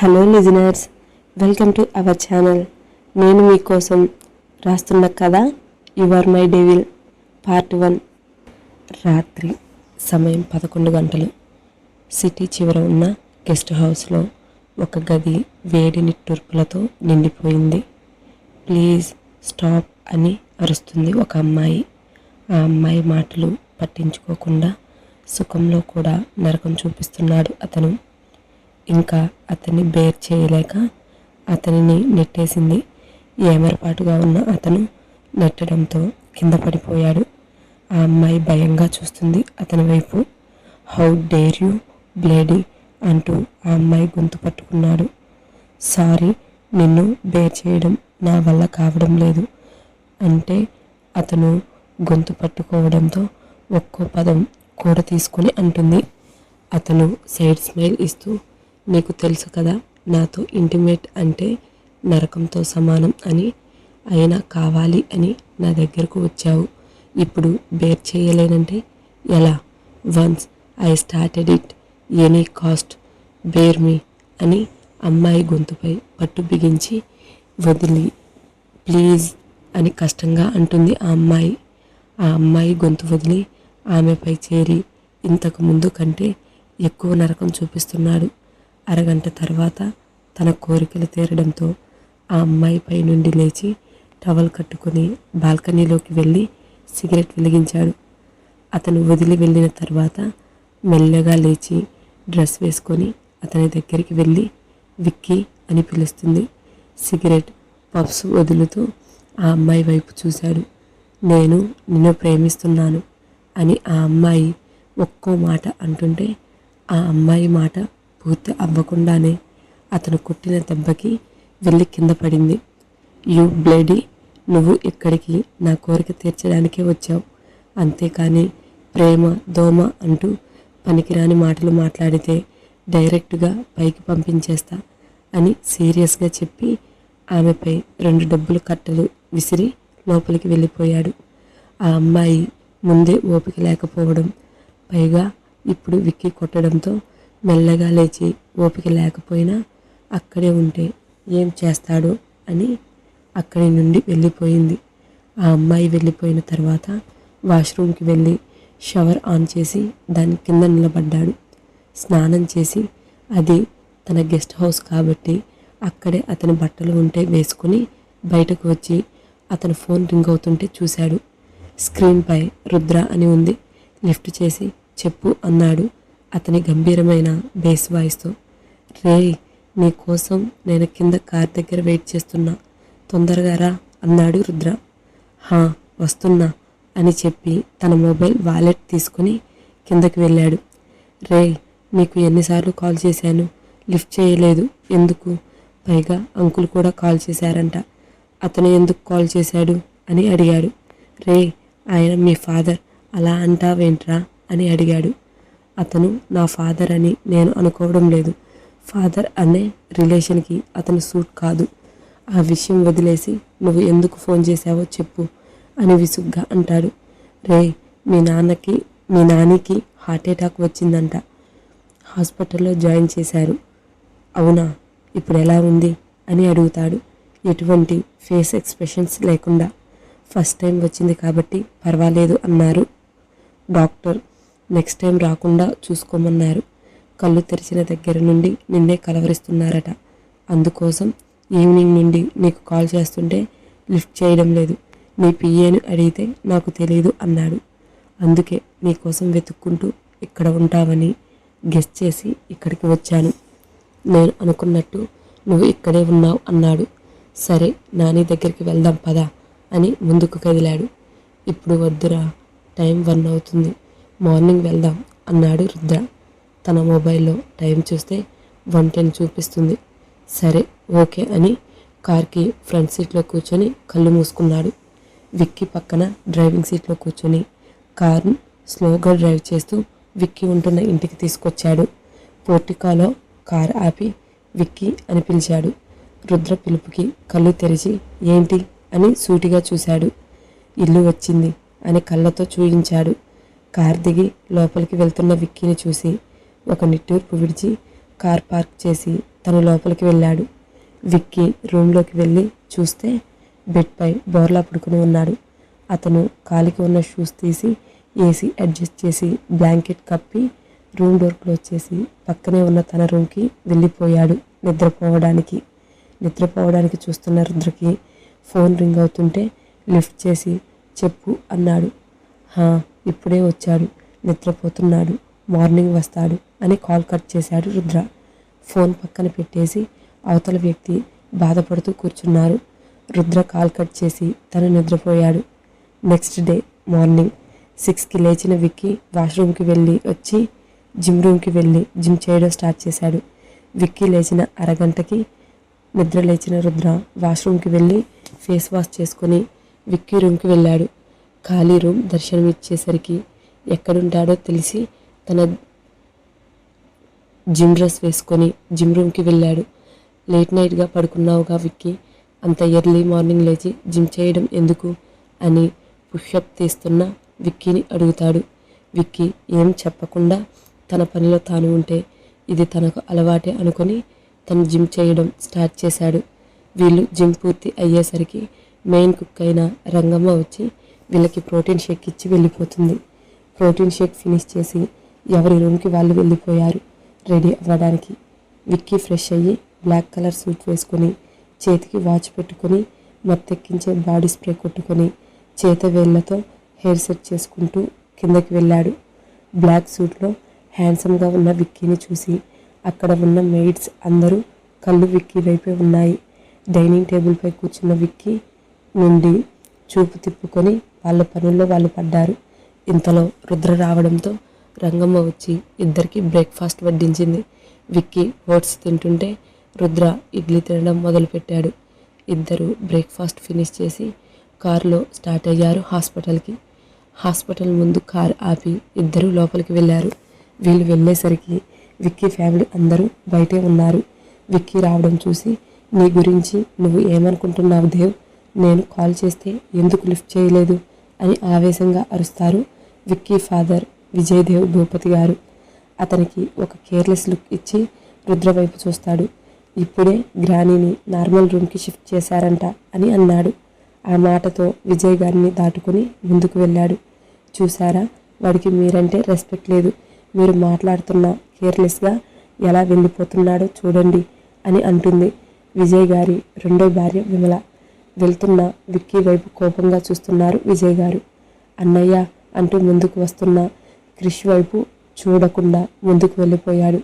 Hello listeners welcome to our channel నేను మీకోసం రాస్తున్న కథ your my devil part one రాత్రి సమయం పదకొండు గంటలు. సిటీ చివర ఉన్న గెస్ట్ హౌస్లో ఒక గది వేడి నిట్టూర్పులతో నిండిపోయింది. ప్లీజ్ స్టాప్ అని అరుస్తుంది ఒక అమ్మాయి. ఆ అమ్మాయి మాటలు పట్టించుకోకుండా సుఖంలో కూడా నరకం చూపిస్తున్నాడు అతను. ఇంకా అతన్ని బేర్ చేయలేక అతనిని నెట్టేసింది. ఏమరపాటుగా ఉన్న అతను నెట్టడంతో కింద పడిపోయాడు. ఆ అమ్మాయి భయంగా చూస్తుంది అతని వైపు. హౌ డేర్ యూ బ్లేడీ అంటూ ఆ అమ్మాయి గొంతు పట్టుకున్నాడు. సారీ నిన్ను బేర్ చేయడం నా వల్ల కావడం లేదు అంటే అతను గొంతు పట్టుకోవడంతో ఒక్కో పదం కూడ తీసుకొని అంటుంది. అతను సైడ్ స్మైల్ ఇస్తూ నీకు తెలుసు కదా నాతో ఇంటిమేట్ అంటే నరకంతో సమానం అని అయినా కావాలి అని నా దగ్గరకు వచ్చావు. ఇప్పుడు బేర్ చేయలేనంటే ఎలా? Once I started it any cost bear me అని అమ్మాయి గొంతుపై పట్టు బిగించి వదిలి ప్లీజ్ అని కష్టంగా అంటుంది ఆ అమ్మాయి. ఆ అమ్మాయి గొంతు వదిలి ఆమెపై చేరి ఇంతకు ముందు కంటే ఎక్కువ నరకం చూపిస్తున్నాడు. అరగంట తర్వాత తన కోరికలు తీరడంతో ఆ అమ్మాయిపై నుండి లేచి టవల్ కట్టుకుని బాల్కనీలోకి వెళ్ళి సిగరెట్ వెలిగించాడు. అతను వదిలి వెళ్ళిన తర్వాత మెల్లగా లేచి డ్రెస్ వేసుకొని అతని దగ్గరికి వెళ్ళి విక్కీ అని పిలుస్తుంది. సిగరెట్ పఫ్స్ వదులుతూ ఆ అమ్మాయి వైపు చూశాడు. నేను నిన్ను ప్రేమిస్తున్నాను అని ఆ అమ్మాయి ఒక్కో మాట అంటుంటే ఆ అమ్మాయి మాట పూర్తి అవ్వకుండానే అతను కొట్టిన దెబ్బకి వెళ్ళి కింద పడింది. యూ బ్లేడీ నువ్వు ఇక్కడికి నా కోరిక తీర్చడానికే వచ్చావు. అంతేకాని ప్రేమ దోమ అంటూ పనికిరాని మాటలు మాట్లాడితే డైరెక్ట్గా పైకి పంపించేస్తా అని సీరియస్గా చెప్పి ఆమెపై రెండు డబ్బులు కట్టలు విసిరి లోపలికి వెళ్ళిపోయాడు. ఆ అమ్మాయి ముందే ఓపిక లేకపోవడం పైగా ఇప్పుడు విక్కి కొట్టడంతో మెల్లగా లేచి ఓపిక లేకపోయినా అక్కడే ఉంటే ఏం చేస్తాడో అని అక్కడి నుండి వెళ్ళిపోయింది. ఆ అమ్మాయి వెళ్ళిపోయిన తర్వాత వాష్రూమ్కి వెళ్ళి షవర్ ఆన్ చేసి దాని కింద నిలబడ్డాడు. స్నానం చేసి అది తన గెస్ట్ హౌస్ కాబట్టి అక్కడే అతని బట్టలు ఉంటే వేసుకుని బయటకు వచ్చి అతని ఫోన్ రింగ్ అవుతుంటే చూశాడు. స్క్రీన్పై రుద్ర అని ఉంది. లిఫ్ట్ చేసి చెప్పు అన్నాడు. అతని గంభీరమైన బేస్ వాయిస్తో రే నీకోసం నేను కింద కార్ దగ్గర వెయిట్ చేస్తున్నా. తొందరగా రా అన్నాడు రుద్ర. హా వస్తున్నా అని చెప్పి తన మొబైల్ వాలెట్ తీసుకుని కిందకి వెళ్ళాడు. రే నీకు ఎన్నిసార్లు కాల్ చేశాను. లిఫ్ట్ చేయలేదు. ఎందుకు? పైగా అంకుల్ కూడా కాల్ చేశారంట. అతను ఎందుకు కాల్ చేశాడు? అని అడిగాడు. రే ఆయన మీ ఫాదర్. అలా అంటావేంట్రా? అని అడిగాడు. అతను నా ఫాదర్ అని నేను అనుకోవడం లేదు. ఫాదర్ అనే రిలేషన్కి అతను సూట్ కాదు. ఆ విషయం వదిలేసి నువ్వు ఎందుకు ఫోన్ చేశావో చెప్పు అని విసుగ్గా అంటాడు. రే మీ నాన్నకి మీ నానికి హార్ట్ అటాక్ వచ్చిందంట. హాస్పిటల్లో జాయిన్ చేశారు. అవునా? ఇప్పుడు ఎలా ఉంది? అని అడుగుతాడు. ఎటువంటి ఫేస్ ఎక్స్ప్రెషన్స్ లేకుండా. ఫస్ట్ టైం వచ్చింది కాబట్టి పర్వాలేదు అన్నారు. డాక్టర్ నెక్స్ట్ టైం రాకుండా చూసుకోమన్నారు. కళ్ళు తెరిచిన దగ్గర నుండి నిన్నే కలవరిస్తున్నారట. అందుకోసం ఈవినింగ్ నుండి నీకు కాల్ చేస్తుంటే లిఫ్ట్ చేయడం లేదు. నీ పిఏని అడిగితే నాకు తెలియదు అన్నాడు. అందుకే నీకోసం వెతుక్కుంటూ ఇక్కడ ఉంటావని గెస్ట్ చేసి ఇక్కడికి వచ్చాను. నేను అనుకున్నట్టు నువ్వు ఇక్కడే ఉన్నావు అన్నాడు. సరే నాని దగ్గరికి వెళ్దాం పదా అని ముందుకు కదిలాడు. ఇప్పుడు వద్దురా టైం వన్ అవుతుంది. మార్నింగ్ వెళ్దాం అన్నాడు రుద్ర. తన మొబైల్లో టైం చూస్తే వన్ టెన్ చూపిస్తుంది. సరే ఓకే అని కార్కి ఫ్రంట్ సీట్లో కూర్చొని కళ్ళు మూసుకున్నాడు. విక్కీ పక్కన డ్రైవింగ్ సీట్లో కూర్చొని కార్ను స్లోగా డ్రైవ్ చేస్తూ విక్కీ ఉంటున్న ఇంటికి తీసుకొచ్చాడు. పోర్టికాలో కార్ ఆపి విక్కీ అని పిలిచాడు. రుద్ర పిలుపుకి కళ్ళు తెరిచి ఏంటి అని సూటిగా చూశాడు. ఇల్లు వచ్చింది అని కళ్ళతో చూయించాడు. కార్ దిగి లోపలికి వెళ్తున్న విక్కీని చూసి ఒక నిట్టూర్పు విడిచి కార్ పార్క్ చేసి తను లోపలికి వెళ్ళాడు. విక్కీ రూమ్లోకి వెళ్ళి చూస్తే బెడ్పై బోర్లా పడుకుని ఉన్నాడు. అతను కాలికి ఉన్న షూస్ తీసి ఏసీ అడ్జస్ట్ చేసి బ్లాంకెట్ కప్పి రూమ్ డోర్ క్లోజ్ చేసి పక్కనే ఉన్న తన రూమ్కి వెళ్ళిపోయాడు నిద్రపోవడానికి. నిద్రపోవడానికి చూస్తున్న రుద్రకి ఫోన్ రింగ్ అవుతుంటే లిఫ్ట్ చేసి చెప్పు అన్నాడు. హా ఇప్పుడే వచ్చాడు. నిద్రపోతున్నాడు. మార్నింగ్ వస్తాడు అని కాల్ కట్ చేశాడు రుద్ర. ఫోన్ పక్కన పెట్టేసి అవతల వ్యక్తి బాధపడుతూ కూర్చున్నారు. రుద్ర కాల్ కట్ చేసి తను నిద్రపోయాడు. నెక్స్ట్ డే మార్నింగ్ సిక్స్కి లేచిన విక్కీ వాష్రూమ్కి వెళ్ళి వచ్చి జిమ్ రూమ్కి వెళ్ళి జిమ్ చేయడం స్టార్ట్ చేశాడు. విక్కీ లేచిన అరగంటకి నిద్ర లేచిన రుద్ర వాష్రూమ్కి వెళ్ళి ఫేస్ వాష్ చేసుకొని విక్కీ రూమ్కి వెళ్ళాడు. ఖాళీ రూమ్ దర్శనం ఇచ్చేసరికి ఎక్కడుంటాడో తెలిసి తన జిమ్ డ్రెస్ వేసుకొని జిమ్ రూమ్కి వెళ్ళాడు. లేట్ నైట్గా పడుకున్నావుగా విక్కీ. అంత ఎర్లీ మార్నింగ్ లేచి జిమ్ చేయడం ఎందుకు అని పుష్అప్ తీస్తున్న విక్కీని అడుగుతాడు. విక్కీ ఏం చెప్పకుండా తన పనిలో తాను ఉంటే ఇది తనకు అలవాటే అనుకొని తను జిమ్ చేయడం స్టార్ట్ చేశాడు. వీళ్ళు జిమ్ పూర్తి అయ్యేసరికి మెయిన్ కుక్ అయిన రంగమ్మ వచ్చి వీళ్ళకి ప్రోటీన్ షేక్ ఇచ్చి వెళ్ళిపోతుంది. ప్రోటీన్ షేక్ ఫినిష్ చేసి ఎవరి రూమ్కి వాళ్ళు వెళ్ళిపోయారు. రెడీ అవ్వడానికి విక్కీ ఫ్రెష్ అయ్యి బ్లాక్ కలర్ సూట్ వేసుకొని చేతికి వాచ్ పెట్టుకొని మత్తెక్కించే బాడీ స్ప్రే కొట్టుకొని చేత వేళ్ళతో హెయిర్ సెట్ చేసుకుంటూ కిందకి వెళ్ళాడు. బ్లాక్ సూట్లో హ్యాండ్సమ్గా ఉన్న విక్కీని చూసి అక్కడ ఉన్న మెయిడ్స్ అందరూ కళ్ళు విక్కీ వైపే ఉన్నాయి. డైనింగ్ టేబుల్పై కూర్చున్న విక్కీ నుండి చూపు తిప్పుకొని వాళ్ళ పనుల్లో వాళ్ళు పడ్డారు. ఇంతలో రుద్ర రావడంతో రంగమ్మ వచ్చి ఇద్దరికి బ్రేక్ఫాస్ట్ వడ్డించింది. విక్కీ ఓట్స్ తింటుంటే రుద్ర ఇడ్లీ తినడం మొదలుపెట్టాడు. ఇద్దరు బ్రేక్ఫాస్ట్ ఫినిష్ చేసి కారులో స్టార్ట్ అయ్యారు హాస్పిటల్కి. హాస్పిటల్ ముందు కార్ ఆపి ఇద్దరు లోపలికి వెళ్ళారు. వీళ్ళు వెళ్ళేసరికి విక్కీ ఫ్యామిలీ అందరూ బయటే ఉన్నారు. విక్కీ రావడం చూసి నీ గురించి నువ్వు ఏమనుకుంటున్నావు దేవ్? నేను కాల్ చేస్తే ఎందుకు లిఫ్ట్ చేయలేదు అని ఆవేశంగా అరుస్తారు విక్కీ ఫాదర్ విజయదేవ్ భూపతి గారు. అతనికి ఒక కేర్లెస్ లుక్ ఇచ్చి రుద్ర వైపు చూస్తాడు. ఇప్పుడే గ్రానీని నార్మల్ రూమ్కి షిఫ్ట్ చేశారంట అని అన్నాడు. ఆ మాటతో విజయ్ గారిని దాటుకుని ముందుకు వెళ్ళాడు. చూసారా వాడికి మీరంటే రెస్పెక్ట్ లేదు. మీరు మాట్లాడుతున్న కేర్లెస్గా ఎలా వెళ్ళిపోతున్నాడో చూడండి అని అంటుంది. విజయ్ గారి రెండో భార్య విమల. వెళ్తున్న విక్కీ వైపు కోపంగా చూస్తున్నారు విజయ్ గారు. అన్నయ్య అంటూ ముందుకు వస్తున్న క్రిష్ వైపు చూడకుండా ముందుకు వెళ్ళిపోయాడు.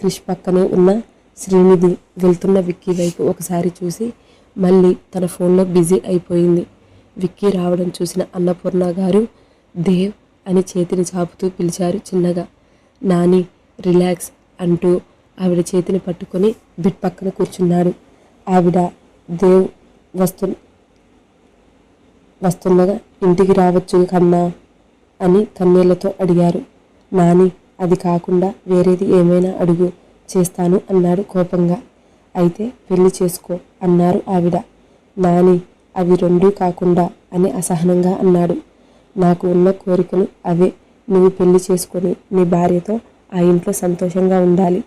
క్రిష్ పక్కనే ఉన్న శ్రీనిధి వెళ్తున్న విక్కీ వైపు ఒకసారి చూసి మళ్ళీ తన ఫోన్లో బిజీ అయిపోయింది. విక్కీ రావడం చూసిన అన్నపూర్ణ గారు దేవ్ అని చేతిని చాపుతూ పిలిచారు చిన్నగా. నాని రిలాక్స్ అంటూ ఆవిడ చేతిని పట్టుకొని బిడ్ పక్కన కూర్చున్నారు ఆవిడ దేవ్ వస్తు వస్తుండగా ఇంటికి రావచ్చు కన్నా అని కన్నీళ్ళతో అడిగారు. నాని అది కాకుండా వేరేది ఏమైనా అడుగు చేస్తాను అన్నాడు కోపంగా. అయితే పెళ్ళి చేసుకో అన్నారు ఆవిడ. నాని అవి రెండూ కాకుండా అని అసహనంగా అన్నాడు. నాకు ఉన్న కోరికలు అవే. నువ్వు పెళ్ళి చేసుకొని నీ భార్యతో ఆ ఇంట్లో సంతోషంగా ఉండాలి.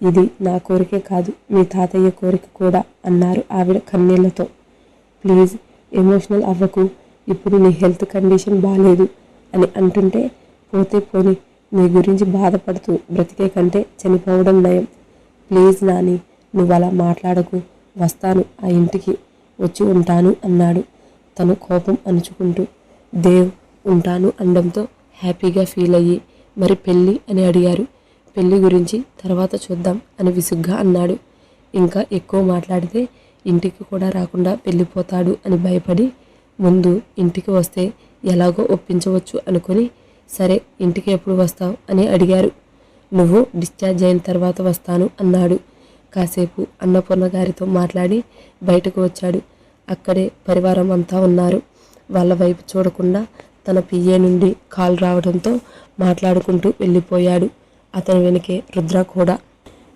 ఇది నా కోరికే కాదు మీ తాతయ్య కోరిక కూడా అన్నారు ఆవిడ కన్నీళ్ళతో. ప్లీజ్ ఎమోషనల్ అవ్వకు. ఇప్పుడు నీ హెల్త్ కండిషన్ బాగాలేదు అని అంటుంటే పోతే పోని నీ గురించి బాధపడుతూ బ్రతికే కంటే చనిపోవడం నయం ప్లీజ్ నాని నువ్వు అలా మాట్లాడకు. వస్తాను ఆ ఇంటికి. వచ్చి ఉంటాను అన్నాడు. తను కోపం అణుచుకుంటూ. దేవ్ ఉంటాను అనడంతో హ్యాపీగా ఫీల్ అయ్యి మరి పెళ్ళి అని అడిగారు. పెళ్ళి గురించి తర్వాత చూద్దాం అని విసుగ్గా అన్నాడు. ఇంకా ఎక్కువ మాట్లాడితే ఇంటికి కూడా రాకుండా వెళ్ళిపోతాడు అని భయపడి ముందు ఇంటికి వస్తే ఎలాగో ఒప్పించవచ్చు అనుకుని సరే ఇంటికి ఎప్పుడు వస్తావు అని అడిగారు. నువ్వు డిశ్చార్జ్ అయిన తర్వాత వస్తాను అన్నాడు. కాసేపు అన్నపూర్ణ గారితో మాట్లాడి బయటకు వచ్చాడు. అక్కడే పరివారం అంతా ఉన్నారు. వాళ్ళ వైపు చూడకుండా తన పిఏ నుండి కాల్ రావడంతో మాట్లాడుకుంటూ వెళ్ళిపోయాడు. అతని వెనుకే రుద్ర కూడా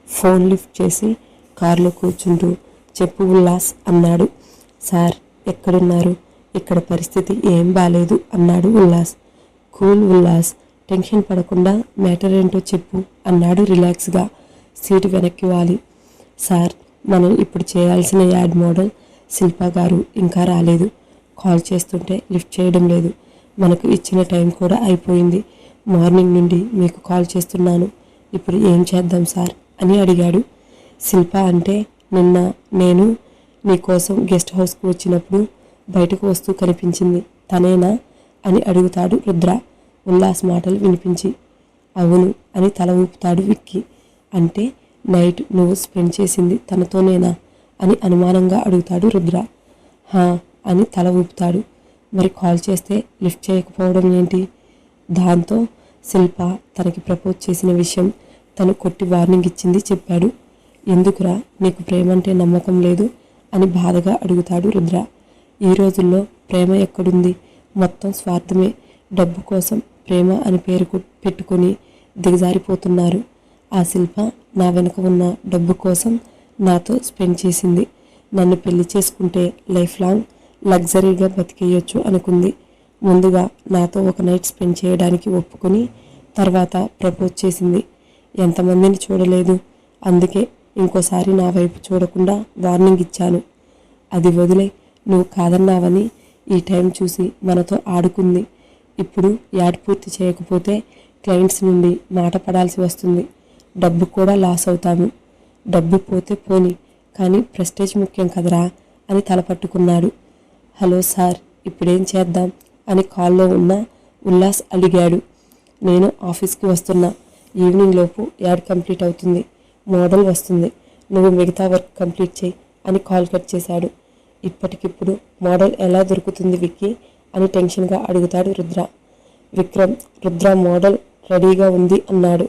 ఫోన్ లిఫ్ట్ చేసి కారులో కూర్చుంటూ చెప్పు ఉల్లాస్ అన్నాడు. సార్ ఎక్కడున్నారు? ఇక్కడ పరిస్థితి ఏం బాలేదు అన్నాడు ఉల్లాస్. కూల్ ఉల్లాస్ టెన్షన్ పడకుండా మ్యాటర్ ఏంటో చెప్పు అన్నాడు రిలాక్స్గా సీటు వెనక్కి వాలి. సార్ మనం ఇప్పుడు చేయాల్సిన యాడ్ మోడల్ శిల్పా గారు ఇంకా రాలేదు. కాల్ చేస్తుంటే లిఫ్ట్ చేయడం లేదు. మనకు ఇచ్చిన టైం కూడా అయిపోయింది. మార్నింగ్ నుండి మీకు కాల్ చేస్తున్నాను. ఇప్పుడు ఏం చేద్దాం సార్? అని అడిగాడు. శిల్ప అంటే నిన్న నేను నీకోసం గెస్ట్ హౌస్కి వచ్చినప్పుడు బయటకు వస్తూ కనిపించింది. తనేనా? అని అడుగుతాడు రుద్ర. ఉల్లాస్ మాటలు వినిపించి. అవును అని తల ఊపుతాడు విక్కీ. అంటే నైట్ నువ్వు స్పెండ్ చేసింది తనతోనేనా? అని అనుమానంగా అడుగుతాడు రుద్ర. హా అని తల ఊపుతాడు. మరి కాల్ చేస్తే లిఫ్ట్ చేయకపోవడం ఏంటి? దాంతో శిల్ప తనకి ప్రపోజ్ చేసిన విషయం తను కొట్టి వార్నింగ్ ఇచ్చింది చెప్పాడు. ఎందుకురా నీకు ప్రేమ అంటే నమ్మకం లేదు అని బాధగా అడుగుతాడు రుద్ర. ఈ రోజుల్లో ప్రేమ ఎక్కడుంది? మొత్తం స్వార్థమే. డబ్బు కోసం ప్రేమ అని పేరు పెట్టుకొని దిగజారిపోతున్నారు. ఆ శిల్ప నా వెనుక ఉన్న డబ్బు కోసం నాతో స్పెండ్ చేసింది. నన్ను పెళ్ళి చేసుకుంటే లైఫ్ లాంగ్ లగ్జరీగా బతికేయొచ్చు అనుకుంది. ముందుగా నాతో ఒక నైట్ స్పెండ్ చేయడానికి ఒప్పుకొని తర్వాత ప్రపోజ్ చేసింది. ఎంతమందిని చూడలేదు. అందుకే ఇంకోసారి నా వైపు చూడకుండా వార్నింగ్ ఇచ్చాను. అది వదిలే నువ్వు కాదన్నావని ఈ టైం చూసి మనతో ఆడుకుంది. ఇప్పుడు యాడ్ పూర్తి చేయకపోతే క్లయింట్స్ నుండి మాట పడాల్సి వస్తుంది. డబ్బు కూడా లాస్ అవుతాము. డబ్బు పోతే పోని కానీ ప్రెస్టేజ్ ముఖ్యం కదరా అని తలపట్టుకున్నాడు హలో సార్ ఇప్పుడేం చేద్దాం? అని కాల్లో ఉన్న ఉల్లాస్ అడిగాడు నేను ఆఫీస్కి వస్తున్నా. ఈవినింగ్ లోపు యాడ్ కంప్లీట్ అవుతుంది. మోడల్ వస్తుంది. నువ్వు మిగతా వర్క్ కంప్లీట్ చేయి అని కాల్ కట్ చేశాడు. ఇప్పటికిప్పుడు మోడల్ ఎలా దొరుకుతుంది విక్కీ అని టెన్షన్గా అడుగుతాడు రుద్ర. విక్రమ్ రుద్ర మోడల్ రెడీగా ఉంది అన్నాడు.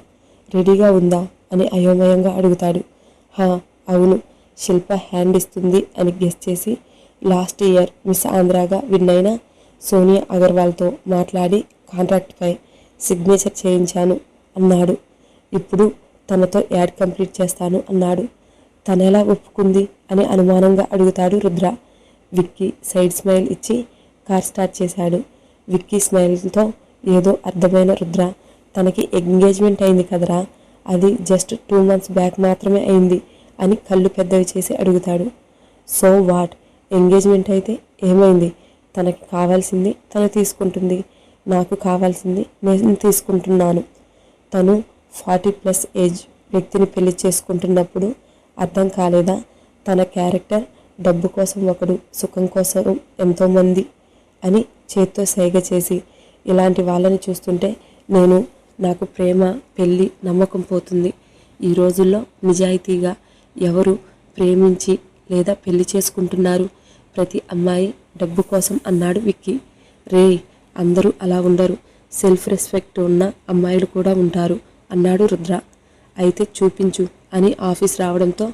రెడీగా ఉందా అని అయోమయంగా అడుగుతాడు. హా అవును. శిల్ప హ్యాండ్ ఇస్తుంది అని గెస్ చేసి లాస్ట్ ఇయర్ మిస్ ఆంధ్రాగా విన్ అయిన సోనియా అగర్వాల్తో మాట్లాడి కాంట్రాక్ట్పై సిగ్నేచర్ చేయించాను అన్నాడు. ఇప్పుడు తనతో యాడ్ కంప్లీట్ చేస్తాను అన్నాడు. తనెలా ఒప్పుకుంది అని అనుమానంగా అడుగుతాడు రుద్ర. విక్కీ సైడ్ స్మైల్ ఇచ్చి కార్ స్టార్ట్ చేశాడు. విక్కీ స్మైల్తో ఏదో అర్థమైన రుద్ర. తనకి ఎంగేజ్మెంట్ అయింది కదరా. అది జస్ట్ టూ మంత్స్ బ్యాక్ మాత్రమే అయింది అని కళ్ళు పెద్దవి చేసి అడుగుతాడు. So what? ఎంగేజ్మెంట్ అయితే ఏమైంది? తనకి కావాల్సింది తను తీసుకుంటుంది. నాకు కావాల్సింది నేను తీసుకుంటున్నాను. తను ఫార్టీ ప్లస్ ఏజ్ వ్యక్తిని పెళ్ళి చేసుకుంటున్నప్పుడు అర్థం కాలేదా? తన క్యారెక్టర్ డబ్బు కోసం ఒకడు సుఖం కోసం ఎంతోమంది అని చేత్తో సైగ చేసి ఇలాంటి వాళ్ళని చూస్తుంటే నేను నాకు ప్రేమ పెళ్ళి నమ్మకం పోతుంది. ఈ రోజుల్లో నిజాయితీగా ఎవరు ప్రేమించి లేదా పెళ్ళి చేసుకుంటున్నారు? ప్రతి అమ్మాయి డబ్బు కోసం అన్నాడు విక్కీ. రే అందరూ అలా ఉండరు. సెల్ఫ్ రెస్పెక్ట్ ఉన్న అమ్మాయిలు కూడా ఉంటారు. అన్నాడు రుద్ర. అయితే చూపించు అని ఆఫీస్ రావడంతో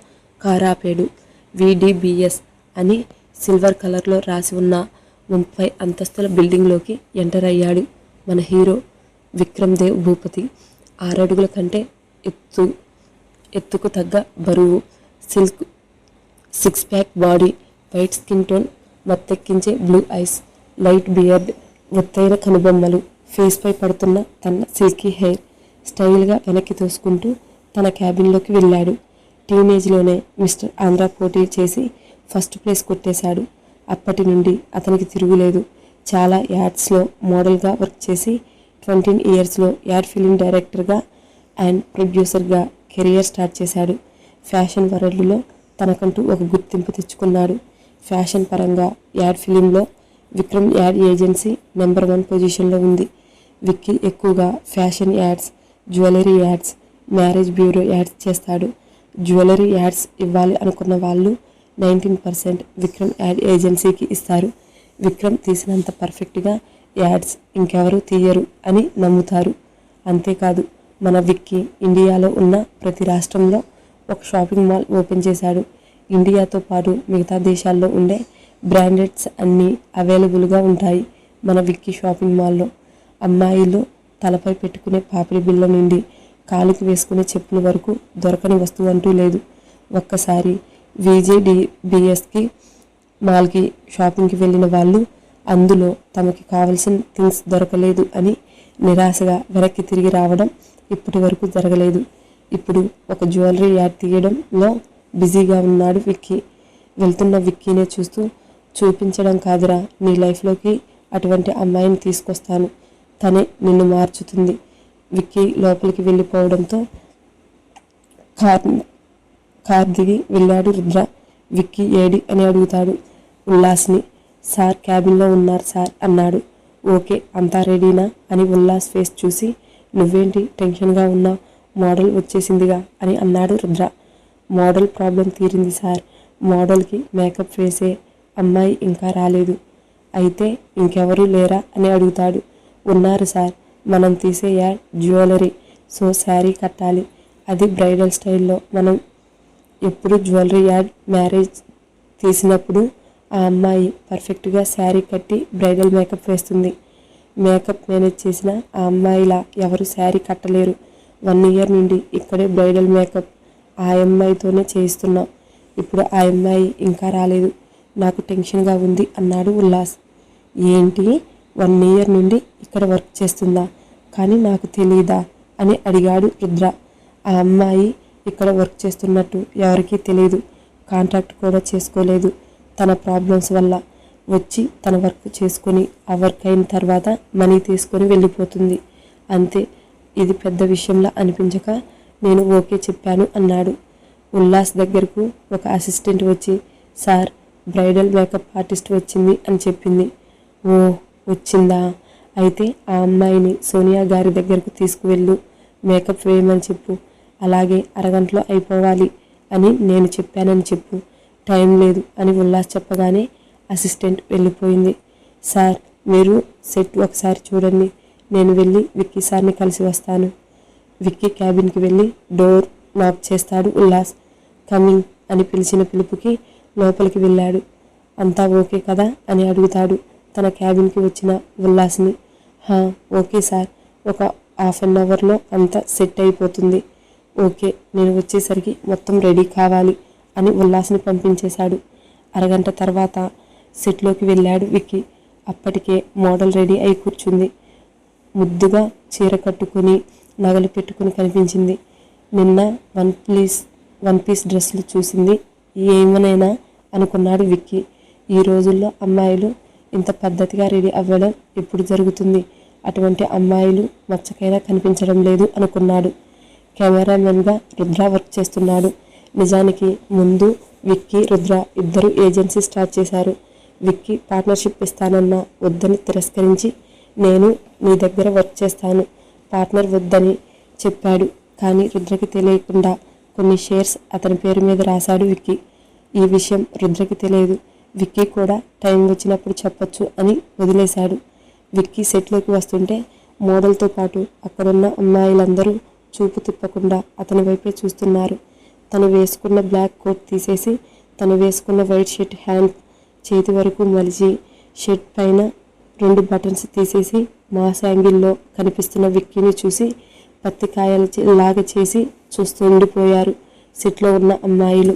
కారాపాడు. ఆపాడు విడిబిఎస్ అని సిల్వర్ కలర్లో రాసి ఉన్న ముప్పై అంతస్తుల బిల్డింగ్లోకి ఎంటర్ అయ్యాడు మన హీరో విక్రమ్ దేవ్ భూపతి. ఆరడుగుల కంటే ఎత్తు ఎత్తుకు తగ్గ బరువు silk six pack body white skin tone మత్తెక్కించే blue eyes light beard ఎత్తైన కనుబొమ్మలు ఫేస్పై పడుతున్న తన సిల్కీ హెయిర్. స్టైల్గా వెనక్కి తోసుకుంటూ తన క్యాబిన్లోకి వెళ్ళాడు. టీనేజ్లోనే మిస్టర్ ఆంధ్ర పోటీ చేసి ఫస్ట్ ప్లేస్ కొట్టేశాడు. అప్పటి నుండి అతనికి తిరుగులేదు. చాలా యాడ్స్లో మోడల్గా వర్క్ చేసి ట్వంటీన్ ఇయర్స్లో యాడ్ ఫిలిం డైరెక్టర్గా అండ్ ప్రొడ్యూసర్గా కెరియర్ స్టార్ట్ చేశాడు. ఫ్యాషన్ వరల్డ్లో తనకంటూ ఒక గుర్తింపు తెచ్చుకున్నాడు. ఫ్యాషన్ పరంగా యాడ్ ఫిలింలో Vikram ad agency number one పొజిషన్లో ఉంది. విక్కీ ఎక్కువగా fashion ads jewellery ads marriage bureau ads చేస్తాడు. జ్యువెలరీ యాడ్స్ ఇవ్వాలి అనుకున్న వాళ్ళు నైన్టీన్ పర్సెంట్ విక్రమ్ యాడ్ ఏజెన్సీకి ఇస్తారు. విక్రమ్ తీసినంత పర్ఫెక్ట్గా యాడ్స్ ఇంకెవరూ తీయరు అని నమ్ముతారు. అంతేకాదు మన విక్కీ ఇండియాలో ఉన్న ప్రతి రాష్ట్రంలో ఒక షాపింగ్ మాల్ ఓపెన్ చేశాడు. ఇండియాతో పాటు మిగతా దేశాల్లో ఉండే బ్రాండెడ్స్ అన్నీ అవైలబుల్గా ఉంటాయి మన విక్కీ షాపింగ్ మాల్లో. అమ్మాయిలు తలపై పెట్టుకునే పాపిడి బిళ్ళ నుండి కాలికి వేసుకునే చెప్పుల వరకు దొరకని వస్తువు అంటూ లేదు. ఒక్కసారి విజేడి బిఎస్కి మాల్కి షాపింగ్కి వెళ్ళిన వాళ్ళు అందులో తమకి కావలసిన థింగ్స్ దొరకలేదు అని నిరాశగా వెనక్కి తిరిగి రావడం ఇప్పటి వరకు జరగలేదు. ఇప్పుడు ఒక జ్యువెలరీ యాడ్ తీయడంలో బిజీగా ఉన్నాడు విక్కీ. వెళ్తున్న విక్కీనే చూస్తూ చూపించడం కాదురా నీ లైఫ్లోకి అటువంటి అమ్మాయిని తీసుకొస్తాను. తనే నిన్ను మార్చుతుంది. విక్కీ లోపలికి వెళ్ళిపోవడంతో కార్ కార్ దిగి వెళ్ళాడు రుద్ర. విక్కీ ఏడి అని అడుగుతాడు. ఉల్లాస్ని. సార్ క్యాబిన్లో ఉన్నారు సార్ అన్నాడు. ఓకే అంతా రెడీనా అని ఉల్లాస్ ఫేస్ చూసి. నువ్వేంటి టెన్షన్గా ఉన్నావు మోడల్ వచ్చేసిందిగా అని అన్నాడు రుద్ర. మోడల్ ప్రాబ్లం తీరింది సార్. మోడల్కి మేకప్ వేసే అమ్మాయి ఇంకా రాలేదు. అయితే ఇంకెవరూ లేరా అని అడుగుతాడు. ఉన్నారు సార్. మనం తీసే యాడ్ జ్యువెలరీ సో శారీ కట్టాలి. అది బ్రైడల్ స్టైల్లో మనం ఎప్పుడు జ్యువెలరీ యాడ్ మ్యారేజ్ తీసినప్పుడు ఆ అమ్మాయి పర్ఫెక్ట్గా శారీ కట్టి బ్రైడల్ మేకప్ వేస్తుంది. మేకప్ మేనేజ్ చేసిన ఆ అమ్మాయిలా ఎవరు శారీ కట్టలేరు. వన్ ఇయర్ నుండి ఇక్కడే బ్రైడల్ మేకప్ ఆ అమ్మాయితోనే చేయిస్తున్నాం. ఇప్పుడు ఆ అమ్మాయి ఇంకా రాలేదు. నాకు టెన్షన్గా ఉంది అన్నాడు ఉల్లాస్. ఏంటి? వన్ ఇయర్ నుండి ఇక్కడ వర్క్ చేస్తుందా? కానీ నాకు తెలియదా అని అడిగాడు రుద్ర. ఆ అమ్మాయి ఇక్కడ వర్క్ చేస్తున్నట్టు ఎవరికీ తెలియదు కాంట్రాక్ట్ కూడా చేసుకోలేదు తన ప్రాబ్లమ్స్ వల్ల. వచ్చి తన వర్క్ చేసుకొని ఆ వర్క్ అయిన తర్వాత మనీ తీసుకొని వెళ్ళిపోతుంది. అంతే ఇది పెద్ద విషయంలా అనిపించక నేను ఓకే చెప్పాను అన్నాడు. ఉల్లాస్ దగ్గరకు ఒక అసిస్టెంట్ వచ్చి సార్ బ్రైడల్ మేకప్ ఆర్టిస్ట్ వచ్చింది అని చెప్పింది. ఓ వచ్చిందా? అయితే ఆ అమ్మాయిని సోనియా గారి దగ్గరకు తీసుకువెళ్ళు. మేకప్ వేయమని చెప్పు. అలాగే అరగంటలో అయిపోవాలి అని నేను చెప్పానని చెప్పు. టైం లేదు అని ఉల్లాస్ చెప్పగానే అసిస్టెంట్ వెళ్ళిపోయింది. సార్ మీరు సెట్ ఒకసారి చూడండి. నేను వెళ్ళి విక్కీ సార్ని కలిసి వస్తాను. విక్కీ క్యాబిన్కి వెళ్ళి డోర్ నాక్ చేస్తాడు ఉల్లాస్. కమింగ్ అని పిలిచిన పిలుపుకి లోపలికి వెళ్ళాడు. అంతా ఓకే కదా అని అడుగుతాడు. తన క్యాబిన్కి వచ్చిన ఉల్లాస్ని. హా ఓకే సార్. ఒక హాఫ్ అన్ అవర్లో అంతా సెట్ అయిపోతుంది. ఓకే నేను వచ్చేసరికి మొత్తం రెడీ కావాలి అని ఉల్లాస్ని పంపించేశాడు. అరగంట తర్వాత సెట్లోకి వెళ్ళాడు విక్కీ. అప్పటికే మోడల్ రెడీ అయి కూర్చుంది. ముద్దుగా చీర కట్టుకుని నగలు పెట్టుకుని కనిపించింది. నిన్న వన్ పీస్ వన్ పీస్ డ్రెస్సులు చూసింది. ఏమనైనా అనుకున్నాడు విక్కీ. ఈ రోజుల్లో అమ్మాయిలు ఇంత పద్ధతిగా రెడీ అవ్వడం ఎప్పుడు జరుగుతుంది? అటువంటి అమ్మాయిలు మచ్చకైనా కనిపించడం లేదు అనుకున్నాడు. కెమెరామెన్గా రుద్ర వర్క్ చేస్తున్నాడు. నిజానికి ముందు విక్కీ రుద్ర ఇద్దరు ఏజెన్సీ స్టార్ట్ చేశారు. విక్కీ పార్ట్నర్షిప్ ఇస్తానన్న వద్దని తిరస్కరించి నేను నీ దగ్గర వర్క్ చేస్తాను. పార్ట్నర్ వద్దని చెప్పాడు. కానీ రుద్రకి తెలియకుండా కొన్ని షేర్స్ అతని పేరు మీద రాశాడు విక్కీ. ఈ విషయం రుద్రకి తెలియదు. విక్కీ కూడా టైం వచ్చినప్పుడు చెప్పొచ్చు అని వదిలేశాడు. విక్కీ సెట్లోకి వస్తుంటే మోడల్తో పాటు అక్కడున్న అమ్మాయిలందరూ చూపు తిప్పకుండా అతని వైపే చూస్తున్నారు. తను వేసుకున్న బ్లాక్ కోట్ తీసేసి తను వేసుకున్న వైట్ షర్ట్ హ్యాండ్ చేతి వరకు మలిచి షర్ట్ పైన రెండు బటన్స్ తీసేసి మాస్ యాంగిల్లో కనిపిస్తున్న విక్కీని చూసి పత్తికాయలు లాగ లాగా చేసి చూస్తూ ఉండిపోయారు. సెట్లో ఉన్న అమ్మాయిలు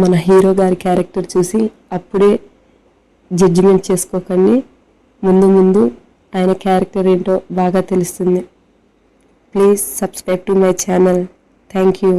మన హీరో గారి క్యారెక్టర్ చూసి అప్పుడే జడ్జిమెంట్ చేసుకోకండి. ముందు ముందు ఆయన క్యారెక్టర్ ఏంటో బాగా తెలుస్తుంది. Please subscribe to my channel thank you